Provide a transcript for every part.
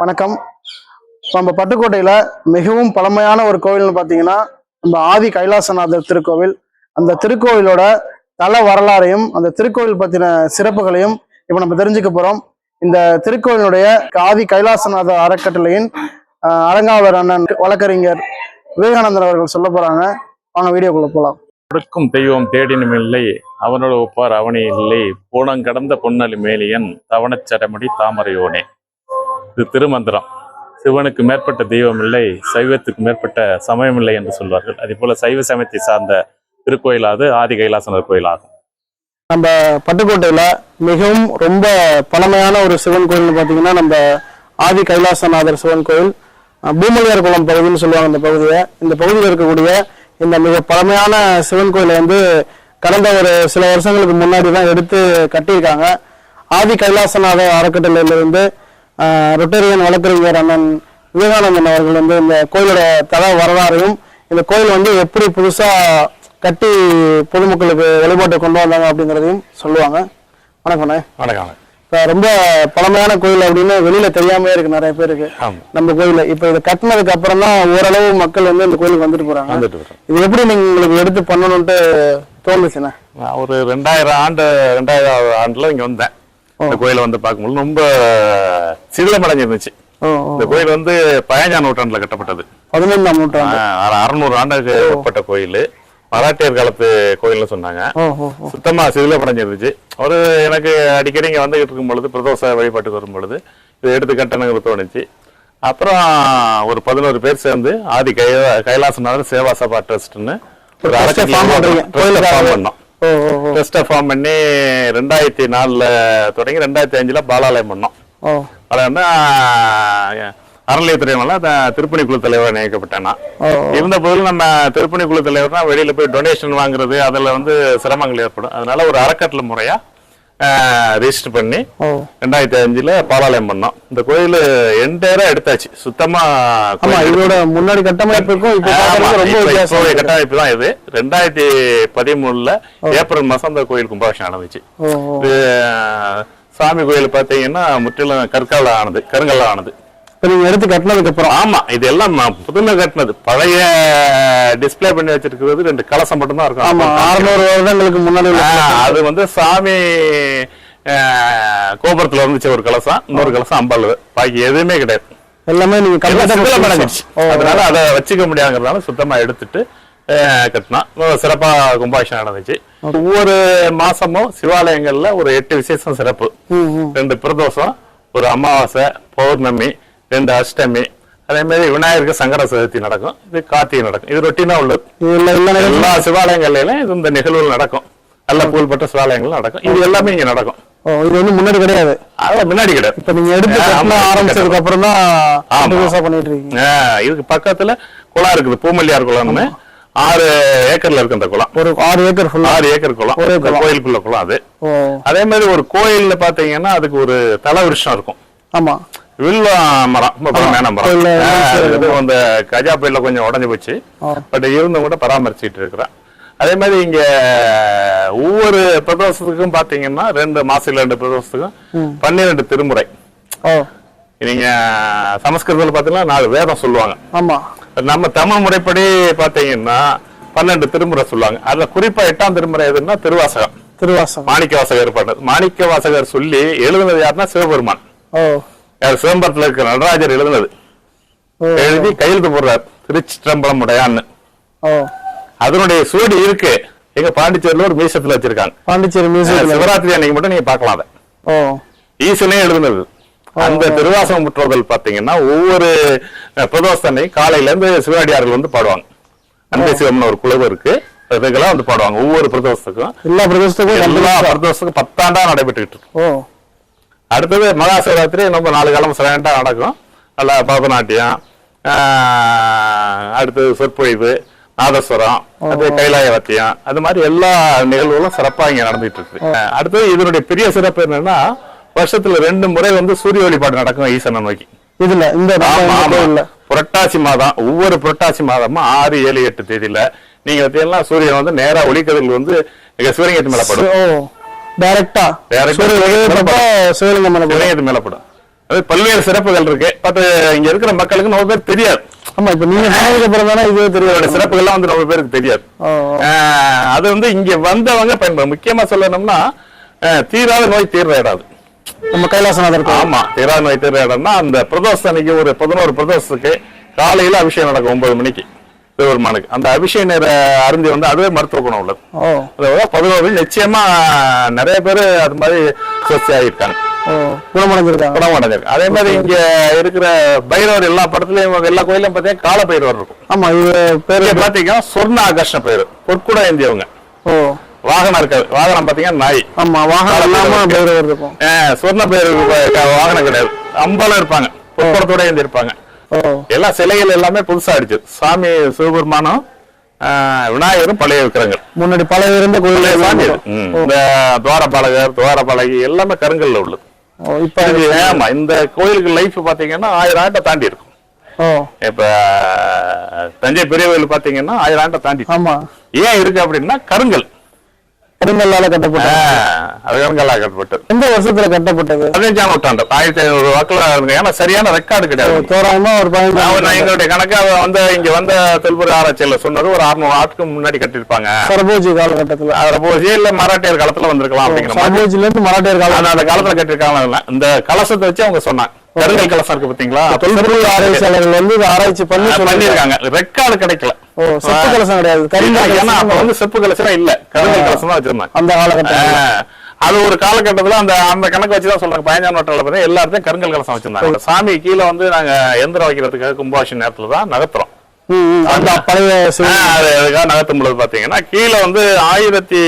வணக்கம். இப்போ நம்ம பட்டுக்கோட்டையில் மிகவும் பழமையான ஒரு கோவில்னு பார்த்தீங்கன்னா நம்ம ஆதி கைலாசநாதர் திருக்கோவில். அந்த திருக்கோவிலோட தல வரலாறையும் அந்த திருக்கோவில் பற்றின சிறப்புகளையும் இப்போ நம்ம தெரிஞ்சுக்க போகிறோம் இந்த திருக்கோவிலுடைய ஆதி கைலாசநாதர் அறக்கட்டளையின் அரங்காவலர் அண்ணன் வழக்கறிஞர் விவேகானந்தர் அவர்கள் சொல்ல போகிறாங்க அவங்க வீடியோக்குள்ளே போகலாம் கொடுக்கும் தெய்வம் தேடினும் இல்லை அவனோட ஒப்பார் அவனே இல்லை. பூணங்கடந்த பொன்னலி மேலியன் தவணச்சடமடி தாமரையோனே. இது திருமந்திரம். சிவனுக்கு மேற்பட்ட தெய்வம் இல்லை சைவத்துக்கு மேற்பட்ட சமயம் இல்லை என்று சொல்வார்கள். அதே போல சைவ சமயத்தை சார்ந்த திருக்கோயிலாவது ஆதி கைலாசனர் கோயிலாகும். நம்ம பட்டுக்கோட்டையில மிகவும் ரொம்ப பழமையான ஒரு சிவன் கோயில்னு பார்த்தீங்கன்னா நம்ம ஆதி கைலாசநாதர் சிவன் கோயில். பூமலியார் குளம் பகுதின்னு சொல்லுவாங்க இந்த பகுதியை. இந்த பகுதியில் இருக்கக்கூடிய இந்த மிக பழமையான சிவன் கோயிலை வந்து கடந்த ஒரு சில வருஷங்களுக்கு முன்னாடி தான் எடுத்து கட்டியிருக்காங்க. ஆதி கைலாசநாதர் அறக்கட்டளையிலிருந்து ரொட்டேரியன் வழக்கறிஞர் அண்ணன் விவேகானந்தன் அவர்கள் வந்து இந்த கோயிலோட தல வரலாறையும் இந்த கோயில் வந்து எப்படி புதுசா கட்டி பொதுமக்களுக்கு வழிபாட்டை கொண்டு வந்தாங்க அப்படிங்கிறதையும் சொல்லுவாங்க. வணக்கண்ணே. வணக்கம் இப்போ ரொம்ப பழமையான கோயில் அப்படின்னு வெளியில தெரியாமலே இருக்கு நிறைய பேருக்கு நம்ம கோயில இப்போ இதை கட்டினதுக்கு அப்புறம் தான் ஓரளவு மக்கள் வந்து இந்த கோயிலுக்கு வந்துட்டு வரோம் இது எப்படி நீங்க உங்களுக்கு எடுத்து பண்ணணும்ட்டு தோணுச்சுண்ணே? நான் ஒரு ரெண்டாயிரம் ஆண்டு ரெண்டாயிரம் ஆண்டுல இங்க வந்தேன். இந்த கோயிலை வந்து பார்க்கும்போது ரொம்ப சிதிலமடைஞ்சிருந்துச்சு. இந்த கோயில் வந்து பதினஞ்சாம் நூற்றாண்டுல கட்டப்பட்டது. பதினைந்தாம் நூற்றாண்டு. அறுநூறு ஆண்டுக்கு உட்பட்ட கோயில். மராட்டியர் காலத்து கோயில்னு சொன்னாங்க. சுத்தமா சிதில படைஞ்சிருந்துச்சு ஒரு எனக்கு அடிக்கடி இங்க வந்துகிட்டு இருக்கும் பொழுது பிரதோஷ வழிபாட்டுக்கு வரும் பொழுது இதை எடுத்து கட்டணுங்கிறது தோணுச்சு. அப்புறம் ஒரு பதினோரு பேர் சேர்ந்து ஆதி கை கைலாசநாதர் சேவா சபா ட்ரஸ்ட்னு ஒரு ஃபார்ம் பண்ணோம். ட்ரஸ்ட்டை ஃபார்ம் பண்ணி ரெண்டாயிரத்தி நாலுல தொடங்கி ரெண்டாயிரத்தி அஞ்சுல பாலாலயம் பண்ணோம் அதில் அறநிலையத்துறை மூலம் த- திருப்பணி குழு தலைவர் நியமிக்கப்பட்டேன். நான் ஓ. இருந்த போதிலும் நம்ம திருப்பணி குழு தலைவர்னா வெளியில போய் டொனேஷன் வாங்குறது அதுல வந்து சிரமங்கள் ஏற்படும். அதனால ஒரு அறக்கட்டளை முறையா ரெஜிஸ்டர் பண்ணி ரெண்டாயிரத்தி அஞ்சுல பாலாலயம் பண்ணோம். இந்த கோயில் என்டையரா எடுத்தாச்சு. சுத்தமா இதோட முன்னாடி கட்டமைப்புக்கும். கட்டமைப்பு தான் இது. ரெண்டாயிரத்தி பதிமூணுல ஏப்ரல் மாசம் அந்த கோயில் கும்பாபிஷேகம் நடந்துச்சு. சாமி கோயில் பாத்தீங்கன்னா முற்றிலும் கற்கால ஆனது கருங்கல்ல ஆனது நீங்க எடுத்து கட்டினதுக்கு அப்புறம். ஆமா இதெல்லாம் நான் புதுமை கட்டினது. பழைய டிஸ்ப்ளே பண்ணி வச்சிருக்கிறது ரெண்டு கலசம் மட்டும் தான் ஆமா இருக்கும் அறுநூறு வருடங்களுக்கு முன்னாடி அது வந்து சாமி கோபுரத்துல இருந்துச்சு ஒரு கலசம். இன்னொரு கலசம் அம்பாள் பாக்கி எதுவுமே கிடையாது. எல்லாமே நீங்க எல்லாம் அதனால அதை வச்சுக்க முடியாங்கிறதுனால சுத்தமா எடுத்துட்டு ரொம்ப சிறப்பா கும்பாபிஷேகம் நடந்துச்சு. ஒவ்வொரு மாசமும் சிவாலயங்கள்ல ஒரு எட்டு விசேஷம் சிறப்பு. ரெண்டு பிரதோஷம் ஒரு அமாவாசை பௌர்ணமி ரெண்டு அஷ்டமி. அதே மாதிரி விநாயகருக்கு சங்கர சதுர்த்தி நடக்கும். இது கார்த்திகை நடக்கும். இது ரொட்டீனா உள்ளது. எல்லா சிவாலயங்கள்லயும் இது இந்த நிகழ்வுகள் நடக்கும். நல்ல புகழ்பெற்ற சிவாலயங்கள் நடக்கும். இது எல்லாமே இங்க நடக்கும். இது வந்து முன்னாடி கிடையாது. அதான் முன்னாடி கிடையாது. இப்ப நீங்க எடுத்து ஆரம்பிச்சதுக்கு அப்புறம் தான் பண்ணிட்டு இருக்கீங்க. இதுக்கு பக்கத்துல குளம் இருக்குது. பூமல்லியார் குளம்னு. ஆறு ஏக்கர்ல இருக்கு அந்த குளம். ஒரு ஆறு ஏக்கர் ஆறு ஏக்கர் குளம். கோயிலுக்குள்ள குளம் அது. அதே மாதிரி ஒரு கோயில்ல பாத்தீங்கன்னா அதுக்கு ஒரு தல விருஷம் இருக்கும். ஆமா. வில்வ மரம் ரொம்ப பழமையான மரம். அந்த கஜா புயல்ல கொஞ்சம் உடஞ்சு போச்சு. பட் இருந்தும் கூட பராமரிச்சுட்டு இருக்கிறேன். அதே மாதிரி இங்க ஒவ்வொரு பிரதோஷத்துக்கும் பாத்தீங்கன்னா ரெண்டு மாசத்துல ரெண்டு பிரதோஷத்துக்கும் பன்னிரெண்டு திருமுறை. நீங்க சமஸ்கிருதத்துல பாத்தீங்கன்னா நாலு வேதம் சொல்லுவாங்க. ஆமா. நம்ம தமிழ் முறைப்படி பாத்தீங்கன்னா பன்னெண்டு திருமுறை சொல்லுவாங்க. அதுல குறிப்பா எட்டாம் திருமுறை எதுன்னா திருவாசகம். திருவாசகம். மாணிக்க வாசகர் பண்ணது மாணிக்க வாசகர் சொல்லி எழுதுனது யாருன்னா சிவபெருமான். சிதம்பரத்துல இருக்கிற நடராஜர் எழுதுனது. எழுதி கையெழுத்து போடுறார். திருச்சிற்றம்பலம் உடையான்னு. அதனுடைய சுவடி இருக்கு. எங்க பாண்டிச்சேரியில ஒரு மியூசியத்துல வச்சிருக்காங்க. பாண்டிச்சேரி மியூசியம் சிவராத்திரி அன்னைக்கு மட்டும் நீங்க பார்க்கலாம் அதை. ஈசனே எழுதுனது. அந்த திருவாசகம் முற்றோதல் பாத்தீங்கன்னா ஒவ்வொரு அஹ், பிரதோஷ அன்னைக்கு காலையில இருந்து சிவனடியார்கள் வந்து பாடுவாங்க. அன்பை சிவம்னு ஒரு குழுவு இருக்கு. அதுக்கெல்லாம் வந்து பாடுவாங்க. ஒவ்வொரு பிரதோஷத்துக்கும். எல்லா பிரதேசத்துக்கும் எல்லா பிரதோஷத்துக்கும் பத்தாண்டா நடைபெற்றுக்கிட்டு இருக்கு. அடுத்தது மகா சிவராத்திரி நம்ம நாலு கிழமை சிறண்டா நடக்கும். நல்லா பரதநாட்டியம் அடுத்தது சொற்பொழிவு நாதஸ்வரம் அது கைலாய வாத்தியம் அது மாதிரி எல்லா நிகழ்வுகளும் சிறப்பா இங்க நடந்துட்டு இருக்கு அடுத்தது இதனுடைய பெரிய சிறப்பு என்னன்னா வருஷத்துல ரெண்டு முறை வந்து சூரிய வழிபாடு நடக்கும் ஈசனை நோக்கி இதுல இந்த புரட்டாசி மாதம் ஒவ்வொரு புரட்டாசி மாதமும் ஆறு ஏழு எட்டு தேதியில நீங்க பார்த்தீங்கன்னா சூரியன் வந்து நேரா ஒளிக்கதிர்கள் வந்து சிவலிங்கத்து மேல படும். டைரக்டா சிவலிங்கம் மேல போடும். சிவலிங்கத்து மேல படும் அது பல்வேறு சிறப்புகள் இருக்கு. பட் இங்க இருக்கிற மக்களுக்கு ரொம்ப பேர் தெரியாது. ஆமா இப்ப நீங்க சொன்னதுக்கு அப்புறம் தானே இது இதோட தெரியும் சிறப்புகள்லாம் வந்து ரொம்ப பேருக்கு தெரியாது. அது வந்து இங்க வந்தவங்க பயன்படும் முக்கியமா சொல்லணும்னா தீராத நோய் தீர்ற இடம் அது நம்ம கைலாசநாதர் ஆமா தீராத நோய் தீர்ற இடம்னா அந்த பிரதோஷம் அன்னைக்கு ஒரு பதினோரு பிரதோஷத்துக்கு காலையில அபிஷேகம் நடக்கும் ஒன்பது மணிக்கு. சிவபெருமானுக்கு அந்த அபிஷேக நேர அருந்தி வந்து அதுவே மருத்துவ குணம் உள்ளது. அதாவது பதினோரு நிச்சயமா நிறைய பேர் அது மாதிரி சுவஸ்தி ஆகியிருக்காங்க. குணமடைஞ்சிருக்காங்க. குணம் அடைஞ்சிருக்கு அதே மாதிரி இங்க இருக்கிற பைரவர் எல்லா படத்துலயும் எல்லா கோயிலும் பார்த்தீங்கன்னா கால பைரவர் இருக்கும். ஆமா இது பேரு பாத்தீங்கன்னா சொர்ண ஆகர்ஷண பேரு பொற்குட ஏந்தியவங்க. ஓ. வாகனம் இருக்காது வாகனம் பாத்தீங்கன்னா நாய். ஆமா வாகனம் இல்லாம பைரவர் இருக்கும். சொர்ண பேர் வாகனம் கிடையாது. அம்பலம் இருப்பாங்க. பொற்குடத்தோட ஏந்தி இருப்பாங்க எல்லா சிலைகள் எல்லாமே புதுசா ஆயிடுச்சு சாமி சிவபெருமானும் விநாயகரும் பழைய விக்கிரங்கள் முன்னாடி பழைய இருந்த கோயில் சாமி. இந்த துவாரபாலகர் துவாரபாலகி எல்லாமே கருங்கல்ல உள்ளது. இப்ப ஆமா இந்த கோயிலுக்கு லைஃப் பாத்தீங்கன்னா ஆயிரம் ஆண்டை தாண்டி இருக்கும். இப்ப தஞ்சை பெரிய கோயில் பாத்தீங்கன்னா ஆயிரம் ஆண்டை தாண்டி. ஆமா. ஏன் இருக்கு அப்படின்னா கருங்கல். கருங்கல்லால கட்டப்பட்டது. ஆஹ், அது கருங்கல்லா கட்டப்பட்டது. எந்த வருஷத்துல கட்டப்பட்டது? பதினஞ்சாம் நூற்றாண்டு. ஆயிரத்தி ஐநூறு வாக்குல இருக்கு ஏன்னா சரியான ரெக்கார்டு கிடையாது. தோராயமா ஒரு பதினஞ்சு எங்களுடைய கணக்கா வந்து இங்க வந்த தொல்பொருள் ஆராய்ச்சியில சொன்னது ஒரு அறுநூறு ஆட்டுக்கு முன்னாடி கட்டிருப்பாங்க சரபோஜி காலகட்டத்துல. போய் இல்ல மராட்டியர் காலத்துல வந்திருக்கலாம் அப்படிங்கிற சரபோஜில இருந்து மராட்டியர் காலம் அந்த காலத்துல கட்டிருக்காங்க இந்த கலசத்தை வச்சு அவங்க சொன்னாங்க. கருங்கல் கலசம் இருக்கு பாத்தீங்களா? தொல்பொருள் ஆராய்ச்சியாளர்கள் வந்து ஆராய்ச்சி பண்ணி பண்ணிருக்காங்க ரெக்கார்டு கிடைக்கல. ஓ செப்பு கலசம் கிடையாது. கருங்கல் ஏன்னா அப்ப வந்து செப்பு கலசம் இல்ல. கருங்கல் கலசம் தான் வச்சிருந்தாங்க. அந்த காலகட்டம் அது ஒரு காலகட்டத்துல அந்த அந்த கணக்கு வச்சுதான் சொல்றாங்க. பதினஞ்சாம் நூற்றாண்டுல பார்த்தா எல்லாத்தையும் கருங்கல் கலசம் வச்சிருந்தாங்க. சாமி கீழே வந்து நாங்க எந்திரம் வைக்கிறதுக்காக கும்பாபிஷேக நேரத்துல தான் நகர்த்துறோம். அந்த பழைய நகர்த்தும் பொழுது பாத்தீங்கன்னா கீழே வந்து ஆயிரத்தி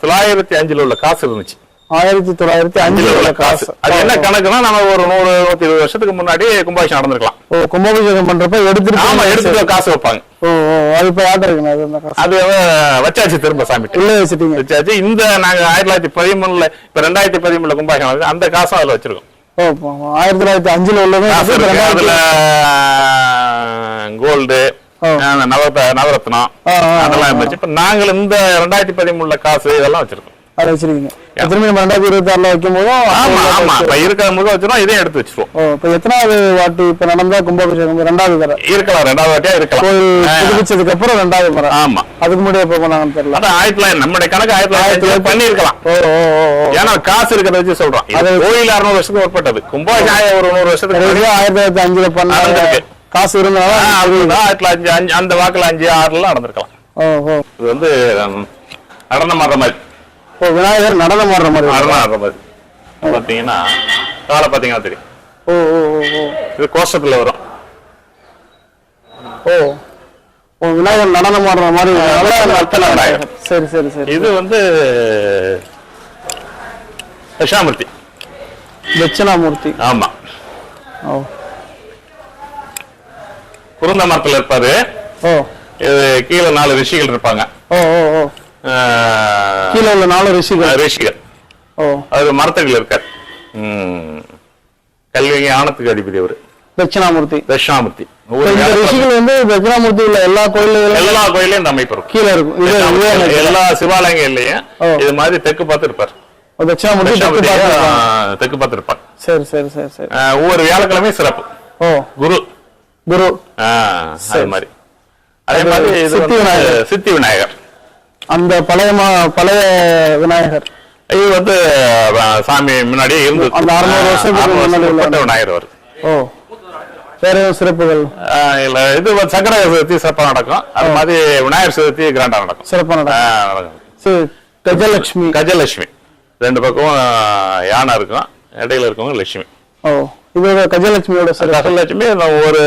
தொள்ளாயிரத்தி அஞ்சுல உள்ள காசு இருந்துச்சு. ஆயிரத்தி தொள்ளாயிரத்தி அஞ்சுல அஞ்சுல உள்ள உள்ள காசு. அது என்ன கணக்குன்னா நம்ம ஒரு நூறு நூத்தி இருபது வருஷத்துக்கு முன்னாடி கும்பாபிஷேகம் நடந்திருக்கலாம். ஓ கும்பாபிஷேகம் பண்றப்ப எடுத்துட்டு ஆமா எடுத்துட்டு காசு வைப்பாங்க. ஓ அது இப்ப யார்ட்ட இருக்குங்க? அது அது வச்சாச்சு திரும்ப சாமிட்டு உள்ள வச்சுட்டீங்க. வச்சாச்சு. இந்த நாங்க ஆயிரத்தி தொள்ளாயிரத்தி பதிமூணுல இப்ப ரெண்டாயிரத்தி பதிமூணுல கும்பாபிஷேகம். அந்த காசும் அதுல வச்சிருக்கோம். ஆயிரத்தி தொள்ளாயிரத்தி அஞ்சுல உள்ளதும் அதுல கோல்டு நவரத்னம். அதெல்லாம் இருந்துச்சு. இப்ப நாங்கள் இந்த ரெண்டாயிரத்தி பதிமூணுல காசு இதெல்லாம் வச்சிருக்கோம். அதை வச்சிருக்கீங்க. திரும்பி நம்ம ரெண்டாயிரத்தி இருபத்தி ஆறுல வைக்கும் போதும் ஆமா. ஆமா இப்ப இருக்கிற முக வச்சிரும் இதையும் எடுத்து வச்சிருவோம். ஓ இப்ப எத்தனாவது வாட்டி இப்ப நடந்தா கும்பாபிஷேகம்? ரெண்டாவது தடவை. இருக்கலாம் ரெண்டாவது வாட்டியா இருக்கலாம். புதுப்பிச்சதுக்கு அப்புறம் ரெண்டாவது முறை. ஆமா. அதுக்கு முன்னாடி எப்ப பண்ணாங்கன்னு தெரியல. அதான் ஆயிரத்தி தொள்ளாயிரத்தி நம்முடைய கணக்கு ஆயிரத்தி தொள்ளாயிரத்தி பண்ணிருக்கலாம் ஏன்னா காசு இருக்கிறத வச்சு சொல்றோம். இது அது- கோயில் அறுநூறு வருஷத்துக்கு உட்பட்டது. கும்பாபிஷேகம் ஒரு நூறு வருஷத்துக்கு ஆயிரத்தி தொள்ளாயிரத்தி அஞ்சுல பண்ண. காசு அதுதான் ஆயிரத்தி தொள்ளாயிரத்தி அஞ்சு அந்த வாக்குல அஞ்சு ஆறுல நடந்திருக்கலாம். இது வந்து ம், நடனம் ஆடுற மாதிரி. ஓ விநாயகர் நடனம் ஆடுற மாதிரி நடனம் ஆடுற மாதிரி. பாத்தீங்கன்னா காலை பாத்தீங்கன்னா தெரியும். ஓ ஓ ஓ ஓ. இது கோஷத்துல வரும். ஓ ஓ விநாயகர் நடனம் ஆடுற மாதிரி. சரி சரி சரி இது வந்து தட்சாமூர்த்தி தட்சிணாமூர்த்தி. ஆமா. ஓ. குருந்த மரத்துல இருப்பாரு. ஓ. இது கீழே நாலு ரிஷிகள் இருப்பாங்க. ஓ ஓ ஓ. கீழே உள்ள நாலு ரிஷிகள் ரிஷிகள் ஓ. அது மரத்தடியில் இருக்கார். கல்வி ஆணத்துக்கு அதிபதி அவரு. தட்சிணாமூர்த்தி. தட்சிணாமூர்த்தி. ரிஷிகள் வந்து தட்சிணாமூர்த்தி உள்ள எல்லா கோயில்களும் எல்லா கோயிலையும் இந்த அமைப்பு இருக்கும். கீழே இருக்கும். எல்லா சிவாலயங்கள்லயும். இது மாதிரி தெற்கு பார்த்து இருப்பார் தெற்கு பார்த்து இருப்பார் சரி சரி சரி சரி. ஒவ்வொரு வியாழக்கிழமையும் சிறப்பு. ஓ. குரு. குரு. அது சரி. மாதிரி. அதே மாதிரி சித்தி விநாயகர். சித்தி விநாயகர். அந்த பழைய பழைய விநாயகர். இது வந்து சாமி முன்னாடியே இருந்து அந்த 600 வருஷத்துக்கு முன்னாடி உள்ள விநாயகர் அவர். ஓ. வேற சிறப்புகள்? இல்ல இது சக்கர சதுர்த்தி சிறப்பா நடக்கும். அது மாதிரி விநாயகர் சதுர்த்தி கிராண்டா நடக்கும். சிறப்பா நடக்கும். சரி கஜலட்சுமி. கஜலட்சுமி. ரெண்டு பக்கம் ஆஹ், யானை இருக்கும். இடையில இருக்கவங்க லட்சுமி. ஓ இது கஜலட்சுமியோட சிறப்பு. கஜலட்சுமி ஒரு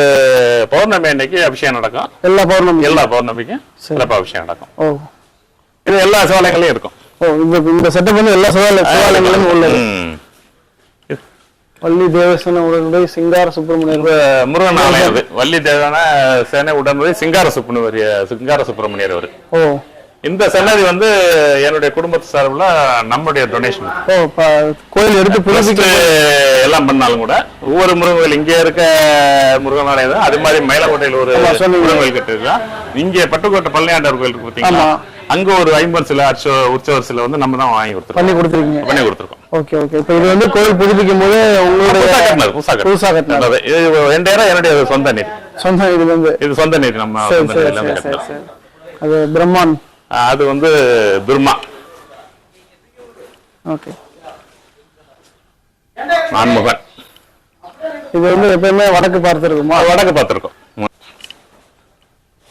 பௌர்ணமி அன்னைக்கு அபிஷேகம் நடக்கும். எல்லா பௌர்ணமி எல்லா பௌர்ணமிக்கும் சிறப்பு அபிஷேகம் நடக்கும். ஓ. இது எல்லா சிவாலயங்களையும் இருக்கும். இந்த இந்த செட்டப் வந்து எல்லா சிவாலய சிவாலயங்களிலும் உள்ளது ம். பள்ளி தேவசன உடனுடைய சிங்கார சுப்பிரமணியர் முருகன் ஆலயம் வள்ளி தேவான சேனை உடனே சிங்கார சுப்பிரமணிய சிங்கார சுப்பிரமணியர் அவர். ஓ. இந்த சன்னதி வந்து என்னுடைய குடும்பத்து சார்பில் நம்முடைய டொனேஷன் ஓ கோயில் எடுத்து புதுப்பிக்க எல்லாம் பண்ணாலும் கூட ஒவ்வொரு முருகன் கோயில் இங்க இருக்க முருகன் ஆலயம் தான் அது மாதிரி மயிலக்கோட்டையில் ஒரு. முருகன் கோயில் கட்டிருக்கோம் இங்க பட்டுக்கோட்டை பழனியாண்டவர் கோயில் இருக்கு. அங்க ஒரு ஐம்பது சில அர்ச்ச உற்சவர் சில வந்து நம்ம தான் வாங்கி கொடுத்துருக்கோம். பண்ணி கொடுத்துருக்கீங்க. பண்ணி கொடுத்துருக்கோம். Okay okay. இப்போ இது வந்து கோயில் புதுப்பிக்கும் போது உங்களுடைய புதுசா கட்டினது இது ரெண்டாயிரம் என்னுடைய சொந்த நீர். சொந்த இது வந்து இது சொந்த நீர் நம்ம அது பிரம்மான். அது வந்து துர்மா ஓகே. நான்முகன் இது வந்து எப்பயுமே வடக்கு பார்த்துருக்குமா? வடக்கு பார்த்திருக்கோம்.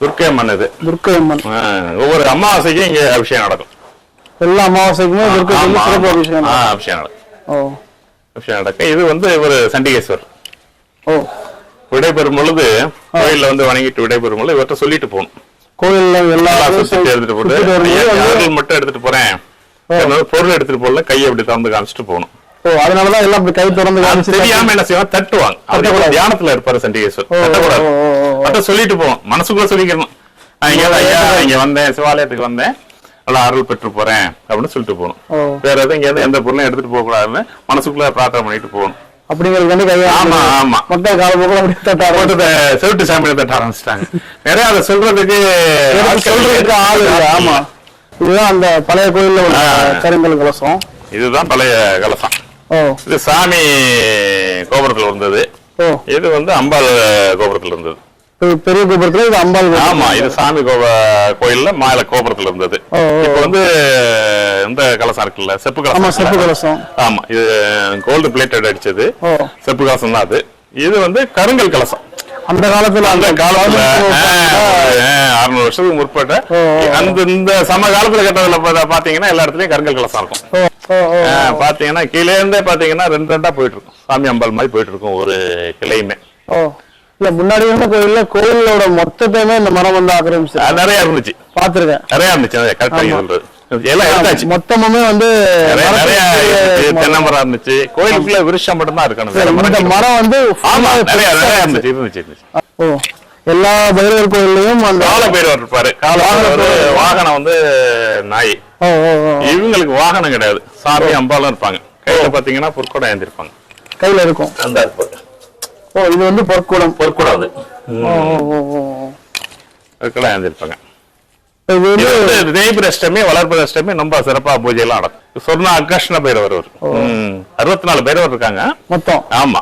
துர்க்கை அம்மன் இது. துர்க்கை அம்மன். ஒவ்வொரு அமாவாசைக்கும் இங்க அபிஷேகம் நடக்கும். எல்லா அமாவாசைக்குமே துர்க்கை சிறப்பு. அபிஷேகம் அபிஷேகம் நடக்கும். ஓ. அபிஷேகம் நடக்கும். இது வந்து ஒரு சண்டிகேஸ்வர். ஓ. விடைபெறும் பொழுது கோயில்ல வந்து வணங்கிட்டு விடைபெறும் பொழுது இவர்கிட்ட சொல்லிட்டு போகணும். கோயில்ல எல்லா எல்லாம் மட்டும் எடுத்துட்டு போறேன். பொருள் எடுத்துட்டு போகல கையை அப்படி திறந்து காமிச்சிட்டு போகணும். ஓ அதனாலதான் எல்லாம் கை திறந்து தெரியாம என்ன செய்வாங்க? தட்டுவாங்க. அவர். தியானத்துல இருப்பாரு சண்டிகேஸ்வர் தட்டக்கூடாது. சொல்லிட்டு போவோம். மனசுக்குள்ள சொல்லிக்கணும் இங்க ஐயா இங்க வந்தேன். சிவாலயத்துக்கு வந்தேன். நல்லா அருள் பெற்று போறேன். அப்படின்னு சொல்லிட்டு போகணும். வேற எதுவும் இங்க எந்த பொருளும் எடுத்துட்டு போக கூடாதுன்னு மனசுக்குள்ள பிரார்த்தனை பண்ணிட்டு போகணும். அப்படிங்கிறது கையா ஆமா ஆமா. மக்கள் காலப்போக்கில் அப்படியே தட்ட செவிட்டு தட்ட ஆரம்பிச்சிட்டாங்க. நிறைய அதை சொல்றதுக்கு சொல்றதுக்கு ஆள் இல்லை. ஆமா. இதுதான் அந்த பழைய கோயில்ல உள்ள. கருங்கல் கலசம். இதுதான் பழைய கலசம். இது சாமி கோபுரத்துல இருந்தது. இது வந்து அம்பாள் கோபுரத்துல இருந்தது. பெரிய கோபுரத்துல இது அம்பாள். ஆமா இது சாமி கோப கோயில்ல மேல கோபுரத்துல இருந்தது. இப்ப வந்து இந்த கலசம் இருக்குல்ல செப்பு ஆமா கலசம் செப்பு கலசம். ஆமா இது கோல்டு பிளேட்டட் அடிச்சது. செப்பு கலசம் தான் அது. இது வந்து கருங்கல் கலசம். அந்த காலத்துல அந்த காலத்துல அறுநூறு வருஷத்துக்கு முற்பட்ட. அந்த இந்த சம காலத்துல கட்டதுல பாத்தீங்கன்னா எல்லா இடத்துலயும் கருங்கல் கலசம் இருக்கும். பாத்தீங்கன்னா கீழே இருந்தே பாத்தீங்கன்னா ரெண்டு ரெண்டா போயிட்டு இருக்கும். சாமி அம்பாள் மாதிரி போயிட்டு இருக்கும் ஒரு கிளையுமே. இல்ல முன்னாடி இருந்த கோயில்ல கோயிலோட மொத்தத்தையுமே இந்த மரம் வந்து ஆக்கிரமிச்சு நிறைய இருந்துச்சு. பாத்துருக்கேன் நிறைய இருந்துச்சு கரெக்டா. சொல்றது மொத்தமுமே வந்து தென்னை மரம் இருந்துச்சு. கோயிலுக்குள்ள விருஷம் மட்டும் தான் இருக்கணும். இந்த மரம் வந்து ஓ. எல்லா பைரவர் கோயில்லையும் அந்த கால பைரவர் இருப்பாரு. கால வாகனம் வந்து நாய். இவங்களுக்கு வாகனம் கிடையாது. சாமி அம்பாலும் இருப்பாங்க. கையில பாத்தீங்கன்னா பொற்கொடை ஏந்திருப்பாங்க. கையில இருக்கும். அந்த ஓ இது வந்து பொற்குடம். பொற்கொடாது ஓ ஓ ஓ ஓ. ஓ. பொற்கொடை ஏந்திருப்பாங்க இது வந்து இது வந்து தேய்பிர அஷ்டமி வளர்ப்பு அஷ்டமி ரொம்ப சிறப்பா பூஜை எல்லாம் நடக்கும். சொர்ண அக்கஷ்ண பைரவர் அறுபத்தி நாலு பைரவர் இருக்காங்க. மொத்தம்? ஆமா.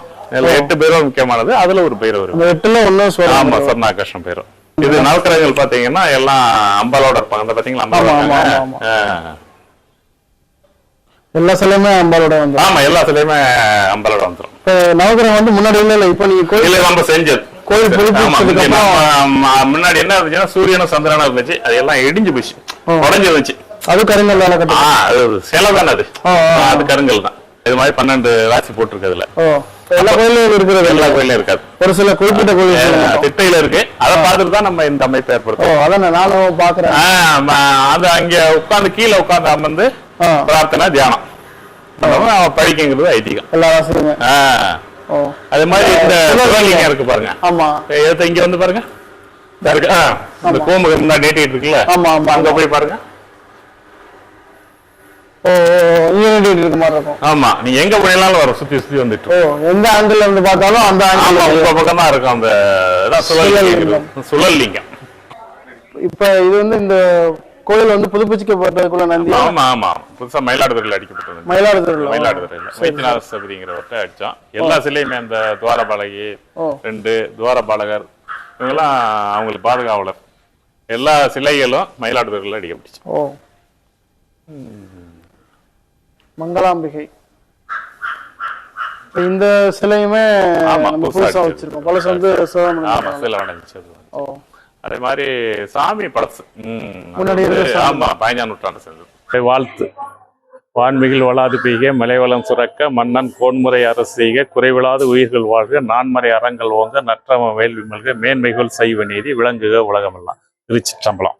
எட்டு பைரவர் முக்கியமானது. அதுல ஒரு பைரவர் எட்டுல ஒண்ணு ஆமா சொர்ண அக்கஷ்ண பைரவர். இது நவக்கிரகங்கள் பாத்தீங்கன்னா எல்லாம் அம்பாலோட இருப்பாங்க. அந்த பாத்தீங்களா? அம்பாலோட ஆமா, ஆமா, இருக்காங்க. ஆமா, ஆ. எல்லா சிலையுமே அம்பாலோட வந்து ஆமா எல்லாத்துலயுமே அம்பாலோட வந்துரும். இப்ப நவகிரகம் வந்து முன்னாடி இல்ல இல்ல இப்ப நீங்க கோயில் நம்ம செஞ்சது. கோயில் முன்னாடி என்ன இருந்துச்சுன்னா சூரியனும் சந்திரனும் இருந்துச்சு. அது எல்லாம் இடிஞ்சு போச்சு. உடஞ்சு இருந்துச்சு அது கருங்கல் வேலை அது சிலை தானே அது. அது கருங்கல் தான். இது மாதிரி பன்னெண்டு ராசி போட்டிருக்கு அதுல. ஓ. இப்ப எல்லா கோயிலும் இருக்கிறது. எல்லா கோயிலும் இருக்காது. ஒரு சில குறிப்பிட்ட கோயில் திட்டையில இருக்கு. அதை பார்த்துட்டு தான் நம்ம இந்த அமைப்பை ஏற்படுத்தோம் அதான் நானும் பாக்குறேன் அது அங்க உட்கார்ந்து கீழே உட்கார்ந்து அமர்ந்து. பிரார்த்தனை தியானம். படிக்கங்கிறது ஐதீகம். எல்லா அது மாதிரி இந்த இருக்கு பாருங்க. ஆமா. எடுத்து இங்க வந்து பாருங்க. இதா இருக்கு. ஆ, இந்த கோமுக முன்னாடி நீட்டிட்டு இருக்குல்ல? ஆமா ஆமா அங்க. போய் பாருங்க. ஆமா நீங்க எங்க போனாலும் வரும் சுத்தி சுத்தி வந்துட்டு. ஓ எந்த ஆங்கிள் இருந்து பார்த்தாலும் அந்த ஆங்கிள் உங்க பக்கம் தான் இருக்கும் அந்த இதான் சுழலிங்கம் சுழலிங்கம் இப்ப இது வந்து இந்த கோயில் வந்து புதுப்பிச்சுக்கப்பட்டதுக்குள்ள நந்தி. ஆமா ஆமா. புதுசா மயிலாடுதுறையில் அடிக்கப்பட்டது. மயிலாடுதுறையில. மயிலாடுதுறையில். வைத்தியநாத சபதிங்கிறவர்கிட்ட அடிச்சோம் எல்லா சிலையுமே அந்த துவாரபாலகி ரெண்டு துவாரபாலகர் இவங்கெல்லாம் அவங்களுக்கு பாதுகாவலர். எல்லா சிலைகளும் மயிலாடுதுறையில் அடிக்கப்பட்டுச்சு. ஓ. மங்களாம்பிகை. இந்த சிலையுமே புதுசா. வச்சிருக்கோம். பழசு வந்து சிவகாமி ஆமா சிலை வந்து. ஓ. அதே மாதிரி சாமி பழசு முன்னாடி. ஆமா பதினஞ்சாம் நூற்றாண்டு சேர்ந்தது. வாழ்த்து. வான்மிகில் வளாது பெய்க மலைவளம் சுரக்க மன்னன் கோன்முறை அரசு செய்க குறைவிலாது உயிர்கள் வாழ்க நான்மறை அறங்கள் ஓங்க நற்றம வேள்வி மல்க மேன்மைகள் சைவ நீதி விளங்குக உலகமெல்லாம். திருச்சிற்றம்பலம்.